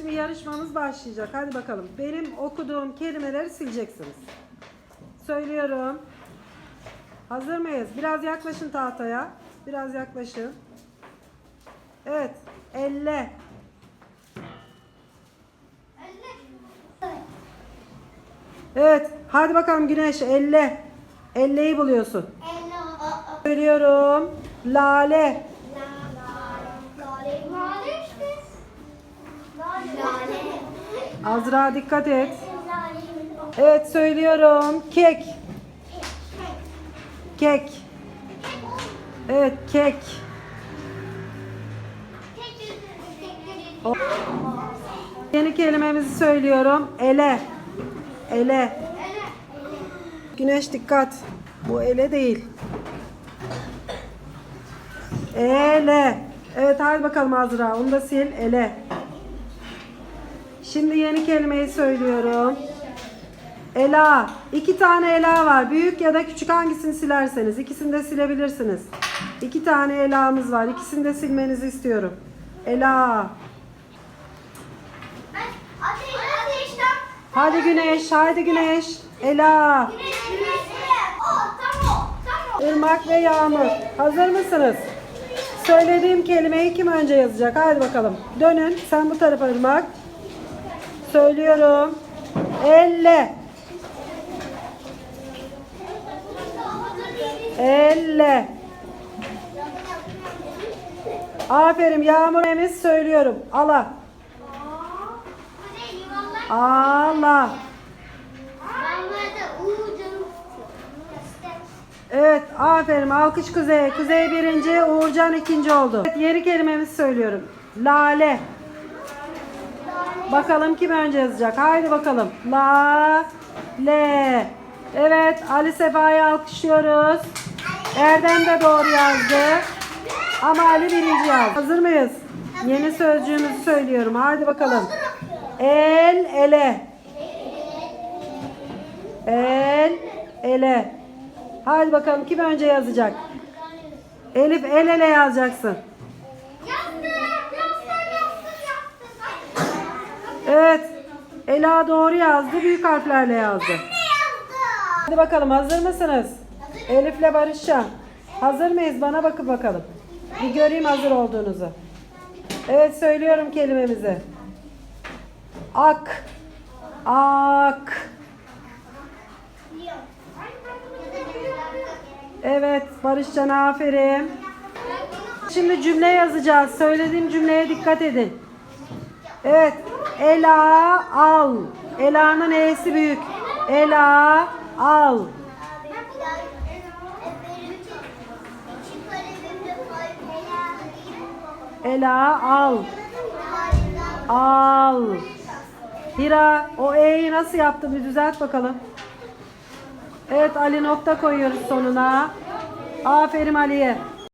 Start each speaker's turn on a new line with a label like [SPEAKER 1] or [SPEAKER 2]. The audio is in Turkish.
[SPEAKER 1] şimdi yarışmamız başlayacak. Hadi bakalım. Benim okuduğum kelimeleri sileceksiniz. Söylüyorum. Hazır mıyız? Biraz yaklaşın tahtaya. Biraz yaklaşın. Evet. Elle. Evet. Hadi bakalım Güneş. Elle. Elleyi buluyorsun. Söylüyorum. Lale. Azra dikkat et. Evet söylüyorum. Kek. Kek. Evet kek. Yeni kelimemizi söylüyorum. Ele. Ele. Güneş dikkat. Bu ele değil. Ele. Evet hadi bakalım Azra. Onu da sil. Ele. Şimdi yeni kelimeyi söylüyorum. Ela. İki tane ela var. Büyük ya da küçük hangisini silerseniz. ikisini de silebilirsiniz. İki tane elamız var. İkisini de silmenizi istiyorum. Ela. Hadi güneş. Hadi güneş. Ela. Irmak ve Yağmur. Hazır mısınız? Söylediğim kelimeyi kim önce yazacak? Hadi bakalım. Dönün. Sen bu tarafa Irmak. Söylüyorum. Elle. Elle. Aferin Yağmur Emiz söylüyorum. Ala. Ala. Evet aferin alkış Kuzey. Kuzey birinci, Uğurcan ikinci oldu. Evet, yeni kelimemizi söylüyorum. Lale. Bakalım kim önce yazacak. Haydi bakalım. La, le. Evet Ali Sefa'yı alkışlıyoruz. Erdem de doğru yazdı. Ama Ali birinci yazdı. Hazır mıyız? Yeni sözcüğümüzü söylüyorum. Haydi bakalım. El, ele. El, ele. Haydi bakalım kim önce yazacak? Elif el ele yazacaksın. Evet. Ela doğru yazdı. Büyük harflerle yazdı. Hadi bakalım hazır mısınız? Elif'le barışacağım. Hazır mıyız? Bana bakın bakalım. Bir göreyim hazır olduğunuzu. Evet söylüyorum kelimemizi. Ak. Ak. Evet Barışcan aferin. Şimdi cümle yazacağız. Söylediğim cümleye dikkat edin. Evet. Ela al. Ela'nın E'si büyük. Ela al. Ela al. Al. Hira o E'yi nasıl yaptın bir düzelt bakalım. Evet Ali nokta koyuyoruz sonuna. Aferin Ali'ye.